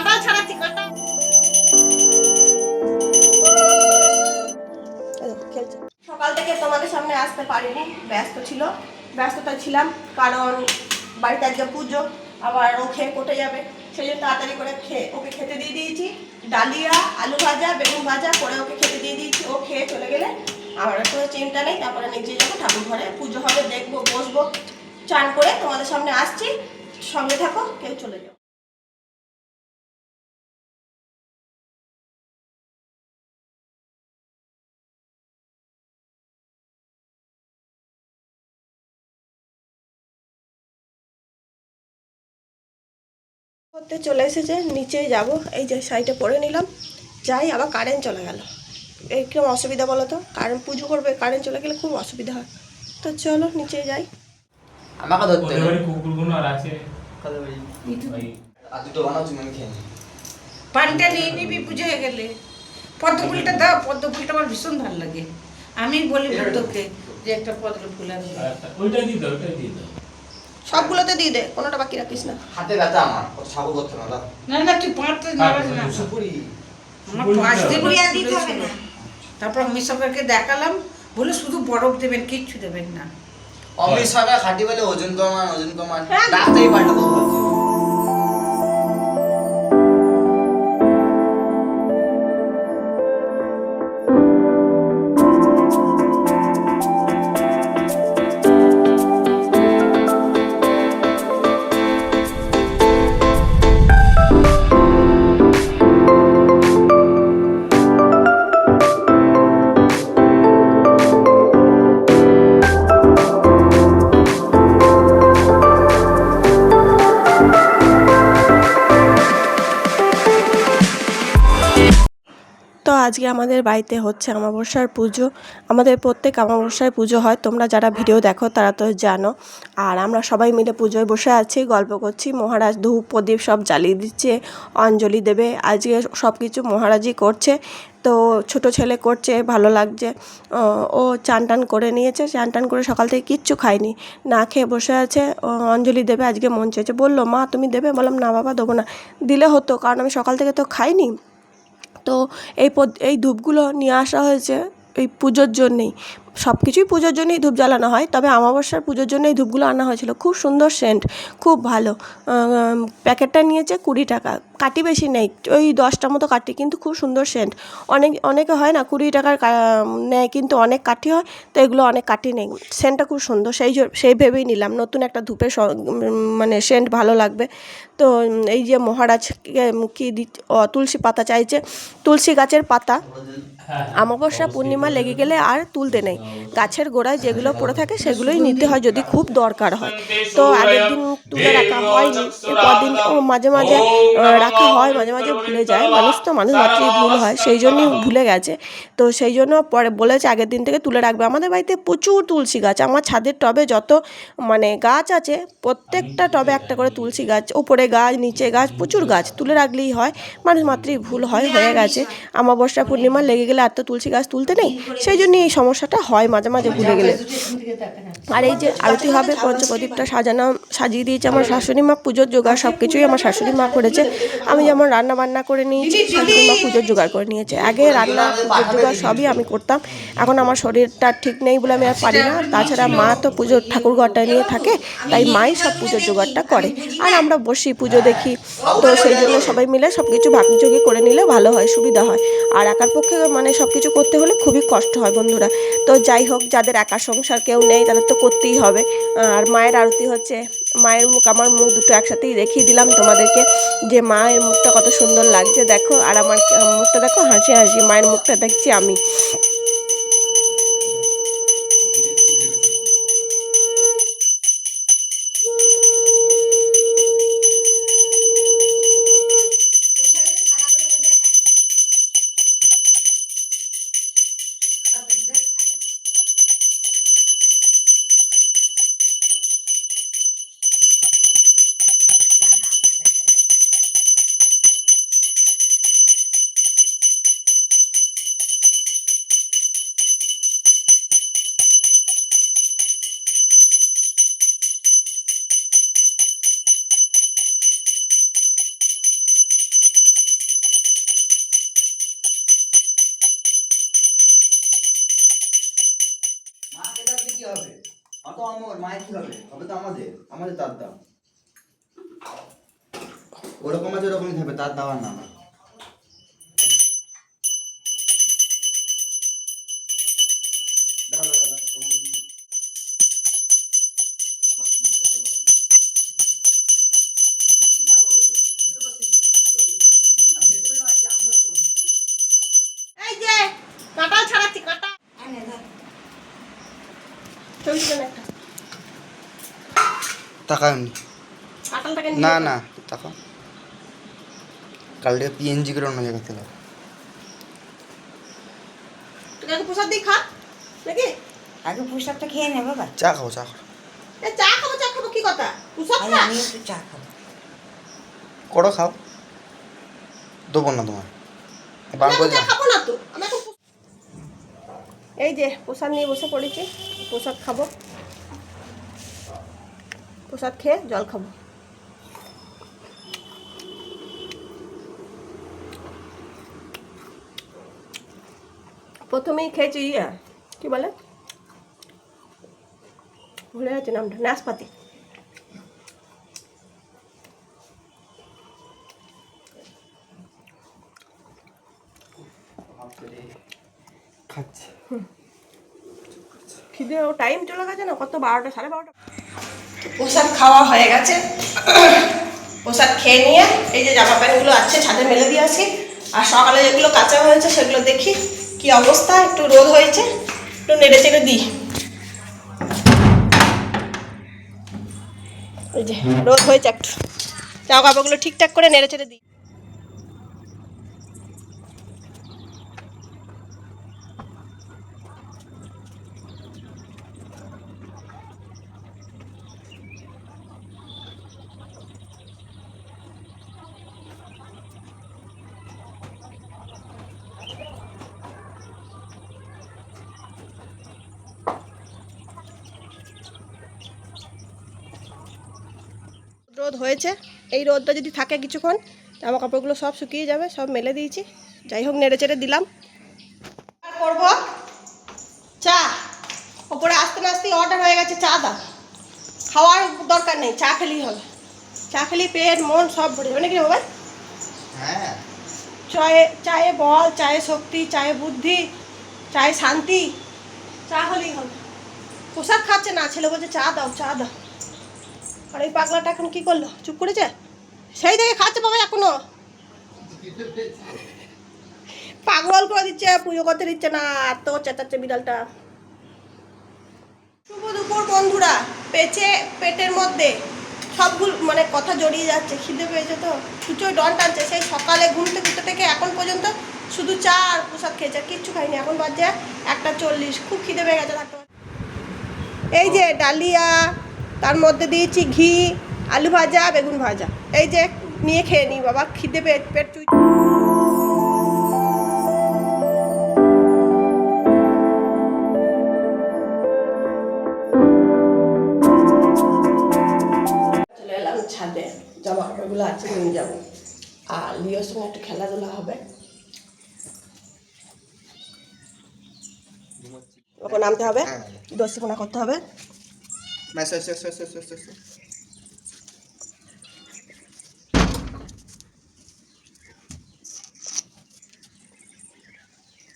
কাঁটাল ছাড়াচ্ছি সকাল থেকে তোমাদের সামনে আসতে পারিনি, ব্যস্ত ছিল। ব্যস্ততা ছিলাম, কারণ বাড়িতে আজকে পুজো, আবার ও খেয়ে কোটে যাবে। সেই জন্য তাড়াতাড়ি করে খেয়ে, ওকে খেতে দিয়ে দিয়েছি। ডালিয়া, আলু ভাজা, বেগুন ভাজা করে ওকে খেতে দিয়ে দিয়েছি। ও খেয়ে চলে গেলে আমার কোনো চিন্তা নেই। তারপরে নিচে যাব, ঠাকুর ঘরে পুজো হবে, দেখব, বসবো, চান করে তোমাদের সামনে আসছি। সঙ্গে থাকো, কেউ চলে যাও। করতে চলে এসেছে নিচে যাব। এই যে সাইডে পরে নিলাম যাই আবার কারেন্ট চলে গেল। এই কীরকম অসুবিধা বলো তো কারেন্ট পুজো করবে কারেন্ট চলে গেলে খুব অসুবিধা হয়। তো চলো নিচে যাই। আমাকে ধরতে কুকুরগুলো আর আছে। আর দুটো বানাও তুমি আমি খেয়ে নিই। পানটা নিয়ে নিবি পুজো হয়ে গেলে। পদ্ম ফুলটা দাও পদ্ম ফুলটা আমার ভীষণ ভালো লাগে। আমি বলি তোকে যে একটা পদ্ম ফুল আনবি। ওইটা দিয়ে দাও ওইটা দিয়ে দাও। সবগুলোতে দিয়ে দে কোনোটা বাকি রাখিস না। হাতে ব্যথা আমার কত ছাগল করতে না দাও না না তুই পাঁচটা দিন না। সুপুরি। আমার পাঁচ দিন পুড়িয়া দিতে হবে না। তারপর আমি সবাইকে দেখালাম বলে শুধু বরফ দেবেন কিচ্ছু দেবেন না। অমৃত সরকার খাটি বলে ওজন কমান ওজন কমান। হ্যাঁ। রাস্তায় পাল্টা আজকে আমাদের বাড়িতে হচ্ছে অমাবস্যার পুজো। আমাদের প্রত্যেক অমাবস্যায় পুজো হয়। তোমরা যারা ভিডিও দেখো তারা তো জানো। আর আমরা সবাই মিলে পুজোয় বসে আছি গল্প করছি। মহারাজ ধূপ প্রদীপ সব জ্বালিয়ে দিচ্ছে অঞ্জলি দেবে। আজকে সব কিছু মহারাজই করছে। তো ছোট ছেলে করছে ভালো লাগছে। ও, চান টান করে নিয়েছে। চান টান করে সকাল থেকে কিচ্ছু খায়নি। না খেয়ে বসে আছে। অঞ্জলি দেবে। আজকে মন চেয়েছে। বলল মা তুমি দেবে? বললাম না বাবা দেবো না। দিলে হতো কারণ আমি সকাল থেকে তো খাইনি। তো এই এই ধূপগুলো নিয়ে আসা হয়েছে এই পুজোর জন্যেই। সব কিছুই পুজোর জন্যই ধূপ জ্বালানো হয় তবে অমাবস্যার পুজোর জন্য এই ধূপগুলো আনা হয়েছিল। খুব সুন্দর সেন্ট খুব ভালো। প্যাকেটটা নিয়েছে কুড়ি টাকা। কাটি বেশি নেই ওই দশটা মতো কাটি কিন্তু খুব সুন্দর সেন্ট অনেক অনেকে হয় না কুড়ি টাকার নেয় কিন্তু অনেক কাঠি হয় তো এগুলো অনেক কাঠি নেই। সেন্টটা খুব সুন্দর সেই সেই ভেবেই নিলাম নতুন একটা ধূপের মানে সেন্ট ভালো লাগবে। তো এই যে মহারাজ কি তুলসী পাতা চাইছে তুলসী গাছের পাতা। হ্যাঁ অমাবস্যা পূর্ণিমা লেগে গেলে আর তুলতে নেই। গাছের গোড়ায় যেগুলো পড়ে থাকে সেগুলোই নিতে হয় যদি খুব দরকার হয়। তো আগের দিন তুলে রাখা হয়নি, এরপর দিন মাঝে মাঝে রাখা হয়, মাঝে মাঝে ভুলে যায়। মানুষ তো, মানুষ মাত্রই ভুল হয়, সেই জন্যই ভুলে গেছে। তো সেই জন্য পরে বলেছে আগের দিন থেকে তুলে রাখবে। আমাদের বাড়িতে প্রচুর তুলসী গাছ, আমার ছাদের টবে যত মানে গাছ আছে, প্রত্যেকটা টবে একটা করে তুলসী গাছ, ওপরে গাছ, নিচে গাছ, প্রচুর গাছ তুলে রাখলেই হয়। মানুষ মাত্রই ভুল হয়, হয়ে গেছে। আমাবস্যা পূর্ণিমা লেগে গেলে আর তো তুলসী গাছ তুলতে নেই। সেই জন্য এই সমস্যাটা হয় মাঝে মাঝে ভুলে গেলে। আর এই যে আরতি হবে পঞ্চপ্রদীপটা সাজানো সাজিয়ে দিয়েছে আমার শাশুড়ি মা পুজোর জোগাড় সব কিছুই আমার শাশুড়ি মা করেছে। আমি যেমন রান্না বান্না করে নিয়েছি শাশুড়ি মা পুজোর জোগাড় করে নিয়েছে। আগে রান্না পুজোর জোগাড় সবই আমি করতাম। এখন আমার শরীরটা ঠিক নেই বলে আমি আর পারি না। তাছাড়া মা তো পুজোর ঠাকুর ঘরটা নিয়ে থাকে তাই মাই সব পুজোর জোগাড়টা করে। আর আমরা বসি পুজো দেখি। তো সেই জন্য সবাই মিলে সব কিছু ভাগযোগী করে নিলে ভালো হয় সুবিধা হয়। আর একার পক্ষে মানে সব কিছু করতে হলে খুবই কষ্ট হয় বন্ধুরা। তো যাই হোক, যাদের একা সংসার কেউ নেই, তাদের তো করতেই হবে। আর মায়ের আরতি হচ্ছে, মায়ের মুখ, আমার মুখ দুটো একসাথেই দেখিয়ে দিলাম তোমাদেরকে যে মায়ের মুখটা কত সুন্দর লাগছে। দেখো, আর আমার মুখটা দেখো, হাসি হাসি, মায়ের মুখটা দেখছি আমি। আমাদের তার দাও। ওরকম আছে ওরকমই থাকবে তার দাওয়ার না আমার দাও, দাও, দাও, দাও, তোমাকে দিচ্ছি। এই যে কাঁটা আনে ধর। চল্লিশ জন একটা কাঁটালটাকে না। না টাকা কালকে পিএনজি করে অন্য জায়গা থেকে। তুই একটু প্রসাদ দিয়ে খা নাকি? আগে পোশাকটা খেয়ে নে বাবা। চা খাব চা খাব। এ চা খাব চা খাব কি কথা? প্রসাদ আরে খা আমি একটু চা খাব। করো খাও। দেবো না তোমার বার করে খাব না তো। এই যে প্রসাদ নিয়ে বসে পড়েছি। প্রসাদ খাব। প্রসাদ খেয়ে জল খাব। প্রথমেই খেয়েছি ইয়ে কি বলে? ভুলে যাচ্ছি নামটা নাশপাতি। খিদে ও টাইম চলে গেছে না কত বারোটা সাড়ে বারোটা? প্রসাদ খাওয়া হয়ে গেছে। প্রসাদ খেয়ে নিয়ে এই যে জামা প্যান্টগুলো আছে, ছাদে মেলে দিয়ে আসি। আর সকালে যেগুলো কাঁচা হয়েছে সেগুলো দেখি, কি অবস্থা, একটু রোদ হয়েছে, একটু নেড়ে চেড়ে দিই। এই যে রোদ হয়েছে একটু। জামা কাপড়গুলো ঠিকঠাক করে নেড়ে চেড়ে দিই। রোদ হয়েছে এই রোদটা যদি থাকে কিছুক্ষণ জামা কাপড়গুলো সব শুকিয়ে যাবে সব মেলে দিয়েছি। যাই হোক নেড়ে চেড়ে দিলাম। আর করব? চা। ওপরে আস্তে না আস্তে অর্ডার হয়ে গেছে চা দাও। খাওয়ার দরকার নেই চা খেলেই হবে। চা খেলেই পেট মন সব ভরে যাবে। নাকি বাবা? হ্যাঁ। চায়ে চায়ে বল চায়ে শক্তি চায়ে বুদ্ধি চায়ে শান্তি চা হলেই হবে। পোশাক খাচ্ছে না ছেলে বলছে চা দাও চা দাও। আর এই পাগলাটা এখন কি করল? চুপ করেছে? সেই দেখে খাচ্ছে বাবা এখনও। পাগল করে দিচ্ছে, পুজো করতে দিচ্ছে না এত চেঁচাচ্ছে বিড়ালটা। শুভ দুপুর বন্ধুরা, পেছে, পেটের মধ্যে সবগুলো মানে কথা জড়িয়ে যাচ্ছে, খিদে পেয়েছে তো। কিছুই ডন টানছে, সেই সকালে ঘুম থেকে উঠে থেকে এখন পর্যন্ত শুধু চা আর প্রসাদ খেয়েছে, আর কিচ্ছু খাইনি এখন বাজছে একটা চল্লিশ, খুব খিদে পেয়ে গেছে ডাক্তার। এই যে ডালিয়া তার মধ্যে দিয়েছি ঘি আলু ভাজা বেগুন ভাজা। এই যে নিয়ে খেয়ে নি বাবা খিদে পেট পেট চুই চলে এলাম ছাদে। জামা কাপড়গুলো আছে নিয়ে যাব। আর লিওর সঙ্গে একটু খেলাধুলা হবে। ওকে নামতে হবে? দর্শকোনা করতে হবে? Mass mass mass mass mass mass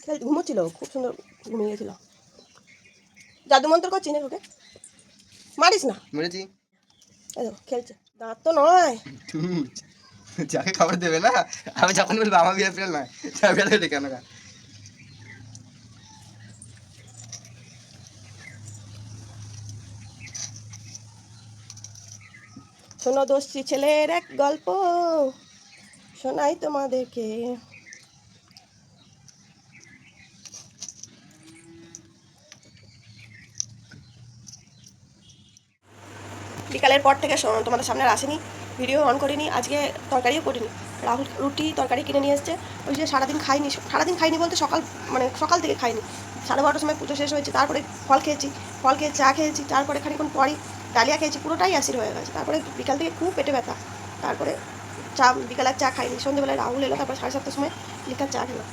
খেল ঘুমোচ্ছিল খুব সুন্দর ঘুমিয়ে গেছিল। জাদু মন্ত্র করছি না ওকে? মারিস না? মেরেছি। এই খেলছে। দাঁত তো নয়। যাকে খাবার দেবে না আমি যখন বলব আমার বিয়ে ফেল নয়। কেন? শোনো দোষী ছেলের এক গল্প। শোনাই তোমাদেরকে। বিকালের পর থেকে তোমাদের সামনে আসেনি। ভিডিও অন করিনি, আজকে তরকারিও করিনি। রাহুল রুটি তরকারি কিনে নিয়ে এসছে। ওই যে সারাদিন খাইনি সারাদিন খাইনি বলতে সকাল মানে সকাল থেকে খাইনি। সাড়ে বারোটার সময় পুজো শেষ হয়েছে, তারপরে ফল খেয়েছি। ফল খেয়ে চা খেয়েছি, তারপরে খানিক্ষণ পরই ডালিয়া খেয়েছি, পুরোটাই অ্যাসিড হয়ে গেছে। তারপরে বিকাল থেকে খুব পেটে ব্যথা। তারপরে চা, বিকালে আর চা খাইনি। সন্ধ্যেবেলায় রাহুল এলো, তারপরে সাড়ে সাতটার সময় লিকার চা খেলাম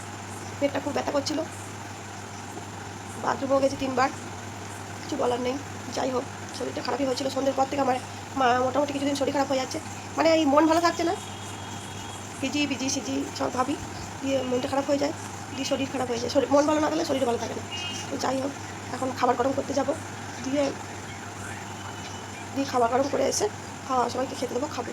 পেটটা খুব ব্যথা করছিল। বাথরুমেও গেছি তিনবার। কিছু বলার নেই। যাই হোক, শরীরটা খারাপই হয়েছিল। সন্ধ্যের পর থেকে আমার মা মোটামুটি কিছুদিন শরীর খারাপ হয়ে যাচ্ছে। মানে এই মন ভালো থাকছে না। পিজি পিজি সিজি, সব ভাবি। দিয়ে মনটা খারাপ হয়ে যায়। দিয়ে শরীর খারাপ হয়ে যায়। শরীর, মন ভালো না থাকলে শরীর ভালো থাকে না। তো যাই হোক, এখন খাবার গরম করতে যাব। দিয়ে দিয়ে খাবার গরম করে এসে খাওয়া সবাইকে খেতে দেবো খাব।